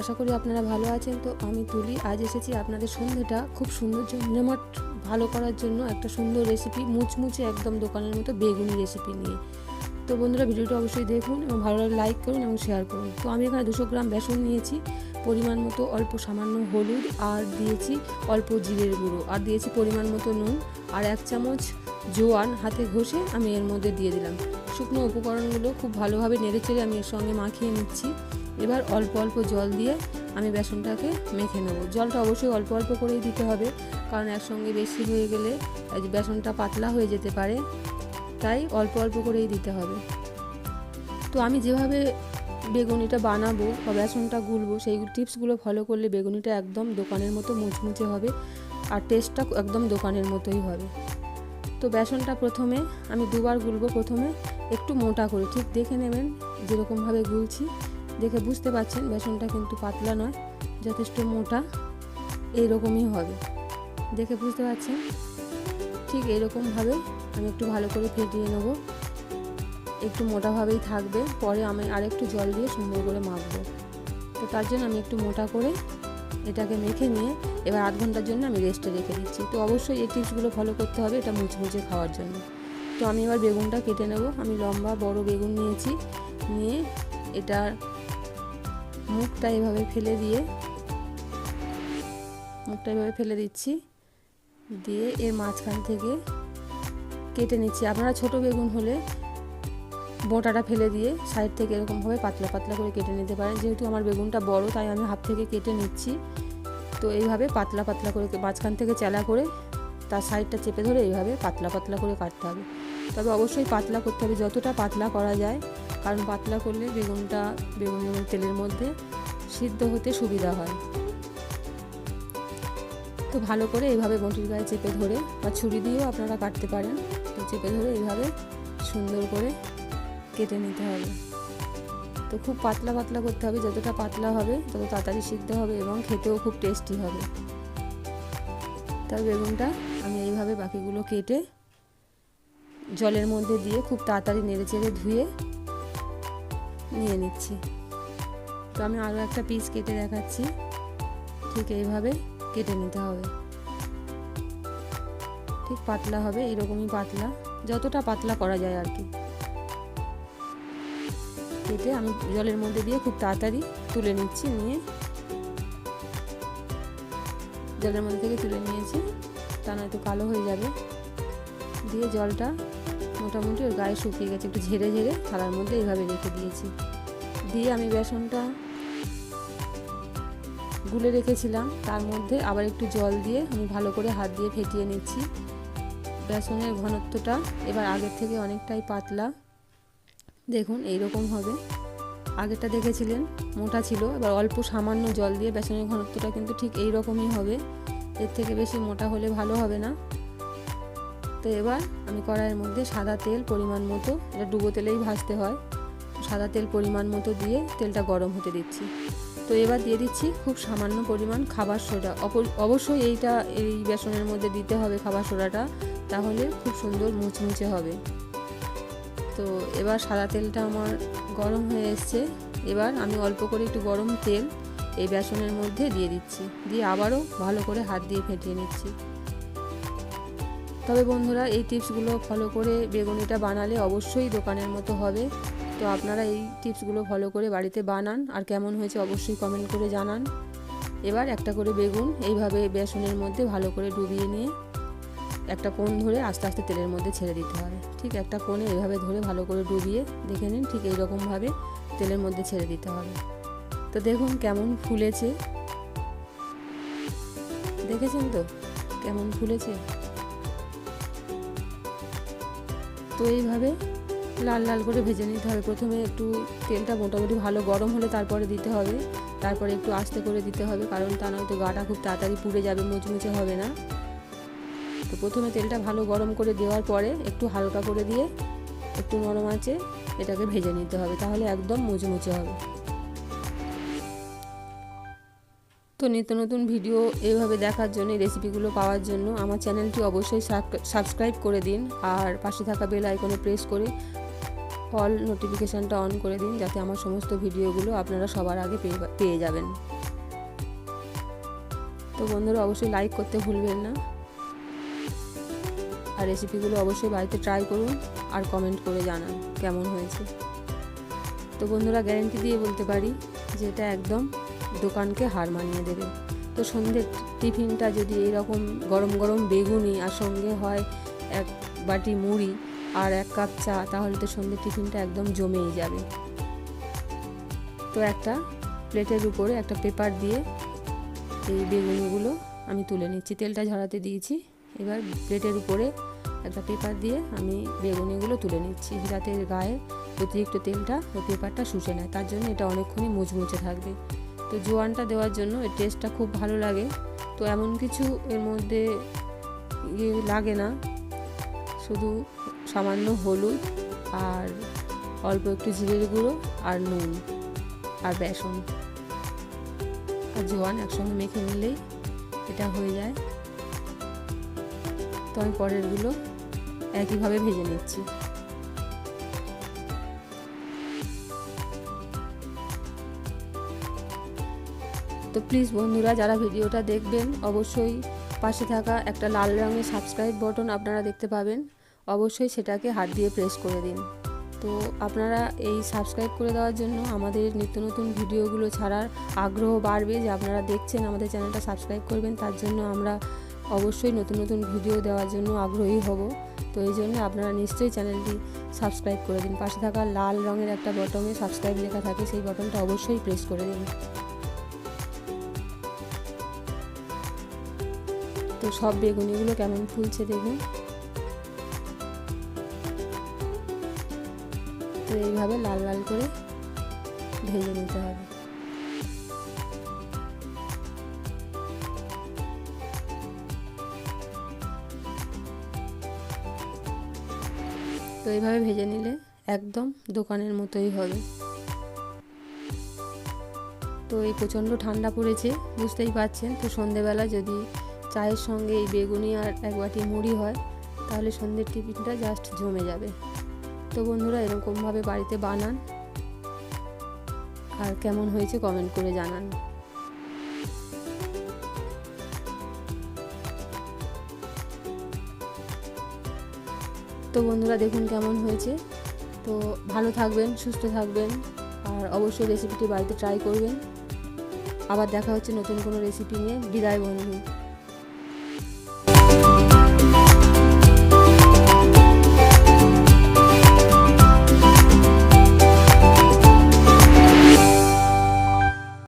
আশা করি আপনারা ভালো আছেন। তো আমি তুলি, আজ এসেছি আপনাদের সন্ধ্যেটা খুব সুন্দর জমজমাট ভালো করার জন্য একটা সুন্দর রেসিপি মুচমুচে একদম দোকানের মতো বেগুনি রেসিপি নিয়ে। তো বন্ধুরা, ভিডিওটা অবশ্যই দেখুন এবং ভালো লাইক করুন এবং শেয়ার করুন। তো আমি এখানে দুশো গ্রাম বেসন নিয়েছি। পরিমাণ মতো অল্প সামান্য হলুদ আর দিয়েছি অল্প জিরের গুঁড়ো। আর দিয়েছি পরিমাণ মতো নুন আর এক চামচ জোয়ান হাতে ঘষে আমি এর মধ্যে দিয়ে দিলাম। শুকনো উপকরণগুলো খুব ভালোভাবে নেড়ে চেড়ে আমি এর সঙ্গে মাখিয়ে নিচ্ছি। এবার অল্প অল্প জল দিয়ে আমি বেসনটাকে মেখে নেব। জলটা অবশ্যই অল্প অল্প করেই দিতে হবে, কারণ একসঙ্গে বেশি হয়ে গেলে বেসনটা পাতলা হয়ে যেতে পারে, তাই অল্প অল্প করেই দিতে হবে। তো আমি যেভাবে বেগুনিটা বানাবো বা বেসনটা গুলবো, সেই টিপসগুলো ফলো করলে বেগুনিটা একদম দোকানের মতো মুচমুচে হবে আর টেস্টটা একদম দোকানের মতোই হবে। তো বেসনটা প্রথমে আমি দুবার গুলবো, প্রথমে একটু মোটা করে, ঠিক দেখে নেবেন যেরকমভাবে গুলছি। দেখে বুঝতে পারছেন বেসনটা কিন্তু পাতলা নয়, যথেষ্ট মোটা, এইরকমই হবে। দেখে বুঝতে পারছেন ঠিক এরকমভাবে আমি একটু ভালো করে ফেটিয়ে নেব। একটু মোটাভাবেই থাকবে। পরে আমি আরেকটু জল দিয়ে সুন্দর করে মাখবো। তো তার জন্য আমি একটু মোটা করে এটাকে মেখে নিয়ে এবার আধ ঘণ্টার জন্য আমি রেস্টে রেখে দিচ্ছি। তো অবশ্যই এই টিপসগুলো ফলো করতে হবে এটা মুচমুচে খাওয়ার জন্য। তো আমি এবার বেগুনটা কেটে নেব। আমি লম্বা বড় বেগুন নিয়েছি। নিয়ে এটার মুখটা এভাবে ফেলে দিয়ে, মুখটা এভাবে ফেলে দিচ্ছি। দিয়ে এর মাঝখান থেকে কেটে নিচ্ছি। আপনারা ছোট বেগুন হলে বোঁটাটা ফেলে দিয়ে সাইড থেকে এরকমভাবে পাতলা পাতলা করে কেটে নিতে পারেন। যেহেতু আমার বেগুনটা বড়, তাই আমি হাত থেকে কেটে নিচ্ছি। তো এইভাবে পাতলা পাতলা করে মাঝখান থেকে চেলা করে তার সাইডটা চেপে ধরে এইভাবে পাতলা পাতলা করে কাটতে হবে। তবে অবশ্যই পাতলা করতে হবে, যতটা পাতলা করা যায়। কারণ পাতলা করলে বেগুনটা বেগুনের তেলের মধ্যে সিদ্ধ হতে সুবিধা হয়। তো ভালো করে এইভাবে বটির গায়ে চেপে ধরে বা ছুরি দিয়েও আপনারা কাটতে পারেন। তো চেপে ধরে এইভাবে সুন্দর করে কেটে নিতে হবে। তো খুব পাতলা পাতলা করতে হবে, যতটা পাতলা হবে তত তাড়াতাড়ি সিদ্ধ হবে এবং খেতেও খুব টেস্টি হবে। তার বেগুনটা আমি এইভাবে বাকিগুলো কেটে জলের মধ্যে দিয়ে খুব তাড়াতাড়ি নেড়ে চেড়ে ধুয়ে নিয়ে নিচ্ছি। তো আমি আরও একটা পিস কেটে দেখাচ্ছি। ঠিক এইভাবে কেটে নিতে হবে। ঠিক পাতলা হবে, এরকমই পাতলা, যতটা পাতলা করা যায় আর কি। কেটে আমি জলের মধ্যে দিয়ে খুব তাড়াতাড়ি তুলে নিচ্ছি, নিয়ে জলের মধ্যে থেকে তুলে নিয়েছি। তা নয়তো কালো হয়ে যাবে। দিয়ে জলটা মোটামুটি ওর গায়ে শুকিয়ে গেছে, একটু ঝেড়ে ঝেড়ে থালার মধ্যে এইভাবে রেখে দিয়েছি। দিয়ে আমি বেসনটা গুলে রেখেছিলাম। তার মধ্যে আবার একটু জল দিয়ে আমি ভালো করে হাত দিয়ে ফেটিয়ে নিচ্ছি। বেসনের ঘনত্বটা এবার আগের থেকে অনেকটাই পাতলা। দেখুন, এইরকম হবে। আগেরটা দেখেছিলেন? মোটা ছিল, এবার অল্প সামান্য জল দিয়ে বেসনের ঘনত্বটা কিন্তু ঠিক এই রকমই হবে। এর থেকে বেশি মোটা হলে ভালো হবে না। তো এবার আমি কড়াইয়ের মধ্যে সাদা তেল পরিমাণ মতো, এটা ডুবো তেলেই ভাজতে হয়। সাদা তেল পরিমাণ মতো দিয়ে তেলটা গরম হতে দিচ্ছি। তো এবার দিয়ে দিচ্ছি খুব সামান্য পরিমাণ খাবার সোডা। অবশ্যই এইটা এই বেসনের মধ্যে দিতে হবে খাবার সোডাটা, তাহলে খুব সুন্দর মুচমুচে হবে। তো এবার সাদা তেলটা আমার গরম হয়ে এসছে। এবার আমি অল্প করে একটু গরম তেল এই বেসনের মধ্যে দিয়ে দিচ্ছি। দিয়ে আবারও ভালো করে হাত দিয়ে ফেটিয়ে নিচ্ছি। তবে বন্ধুরা, এই টিপসগুলো ফলো করে বেগুনিটা বানালে অবশ্যই দোকানের মতো হবে। তো আপনারা এই টিপসগুলো ফলো করে বাড়িতে বানান। আর কেমন হয়েছে অবশ্যই কমেন্ট করে জানান। এবার একটা করে বেগুন এইভাবে বেসনের মধ্যে ভালো করে ডুবিয়ে নিয়ে একটা কোণ ধরে আস্তে আস্তে তেলের মধ্যে ছেড়ে দিতে হবে। ঠিক একটা কোণে এভাবে ধরে ভালো করে ডুবিয়ে দেখে নিন ঠিক এইরকমভাবে তেলের মধ্যে ছেড়ে দিতে হবে। তো দেখুন কেমন ফুলেছে। দেখেছেন তো? কেমন ফুলেছে। তো এইভাবে লাল লাল করে ভেজে নিতে হবে। প্রথমে একটু তেলটা মোটামুটি ভালো গরম হলে তারপরে দিতে হবে। তারপরে একটু আস্তে করে দিতে হবে কারণ তা নয়তো গাটা খুব তাড়াতাড়ি পুড়ে যাবে, মুচমুচে হবে না। তো প্রথমে তেলটা ভালো গরম করে দেওয়ার পরে একটু হালকা করে দিয়ে একটু নরম আছে এটাকে ভেজে নিতে হবে, তাহলে একদম মুচমুচে হবে। তো নিত্য নতুন ভিডিও এইভাবে দেখার জন্য রেসিপিগুলো পাওয়ার জন্য আমার চ্যানেলটি অবশ্যই সাবস্ক্রাইব করে দিন আর পাশে থাকা বেল আইকনে প্রেস করে অল নোটিফিকেশানটা অন করে দিন, যাতে আমার সমস্ত ভিডিওগুলো আপনারা সবার আগে পেয়ে যাবেন। তো বন্ধুরা, অবশ্যই লাইক করতে ভুলবেন না। আর রেসিপিগুলো অবশ্যই বাড়িতে ট্রাই করুন আর কমেন্ট করে জানান কেমন হয়েছে। তো বন্ধুরা গ্যারেন্টি দিয়ে বলতে পারি যে এটা একদম দোকানকে হার মানিয়ে দেবে। তো সন্ধ্যের টিফিনটা যদি এরকম গরম গরম বেগুনি আর সঙ্গে হয় এক বাটি মুড়ি আর এক কাপ চা, তাহলে তো সন্ধ্যের টিফিনটা একদম জমেই যাবে। তো একটা প্লেটের উপরে একটা পেপার দিয়ে এই বেগুনিগুলো আমি তুলে নিচ্ছি। তেলটা ঝরাতে দিয়েছি। এবার প্লেটের উপরে একটা পেপার দিয়ে আমি বেগুনিগুলো তুলে নিচ্ছি। যাতে গায়ে অতিরিক্ত তেলটা ওই পেপারটা শুষে নেয়। তার জন্য এটা অনেকক্ষণই মুচমুচে থাকবে। তো জোয়ানটা দেওয়ার জন্য এর টেস্টটা খুব ভালো লাগে। তো এমন কিছু এর মধ্যে ইয়ে লাগে না। শুধু সামান্য হলুদ আর অল্প একটু জিরের গুঁড়ো আর নুন আর বেসন। আর জোয়ান একসঙ্গে মেখে নিলেই এটা হয়ে যায়। তো আমি পরেরগুলো একইভাবে ভেজে নিচ্ছি। তো প্লিজ বন্ধুরা, যারা ভিডিওটা দেখবেন, অবশ্যই পাশে থাকা একটা লাল রঙের সাবস্ক্রাইব বটন আপনারা দেখতে পাবেন। অবশ্যই সেটাকে হাত দিয়ে প্রেস করে দিন। তো আপনারা এই সাবস্ক্রাইব করে দেওয়ার জন্য আমাদের নিত্য নতুন ভিডিওগুলো ছাড়ার আগ্রহ বাড়বে যে আপনারা দেখছেন, আমাদের চ্যানেলটা সাবস্ক্রাইব করবেন, তার জন্য আমরা অবশ্যই নতুন নতুন ভিডিও দেওয়ার জন্য আগ্রহী হব। তো এই জন্য আপনারা নিশ্চয়ই চ্যানেলটি সাবস্ক্রাইব করে দিন। পাশে থাকা লাল রঙের একটা বটমে সাবস্ক্রাইব লেখা থাকে, সেই বটনটা অবশ্যই প্রেস করে দিন। তো সব বেগুনিগুলো কেমন ফুলছে দেখুন। তো এইভাবে লাল লাল করে ভেজে নিতে হবে। তো এইভাবে ভেজে নিলে একদম দোকানের মতোই হবে। তো এই প্রচণ্ড ঠান্ডা পড়েছে, বুঝতেই পারছেন। তো সন্ধেবেলা যদি চায়ের সঙ্গে এই বেগুনি আর এক বাটি মুড়ি হয়, তাহলে সন্ধ্যের টিফিনটা জাস্ট জমে যাবে। তো বন্ধুরা, এরকমভাবে বাড়িতে বানান। আর কেমন হয়েছে কমেন্ট করে জানান। তো বন্ধুরা দেখুন কেমন হয়েছে। তো ভালো থাকবেন, সুস্থ থাকবেন, আর অবশ্যই রেসিপিটি বাড়িতে ট্রাই করবেন। আবার দেখা হচ্ছে নতুন কোনো রেসিপি নিয়ে। বিদায় বন্ধু।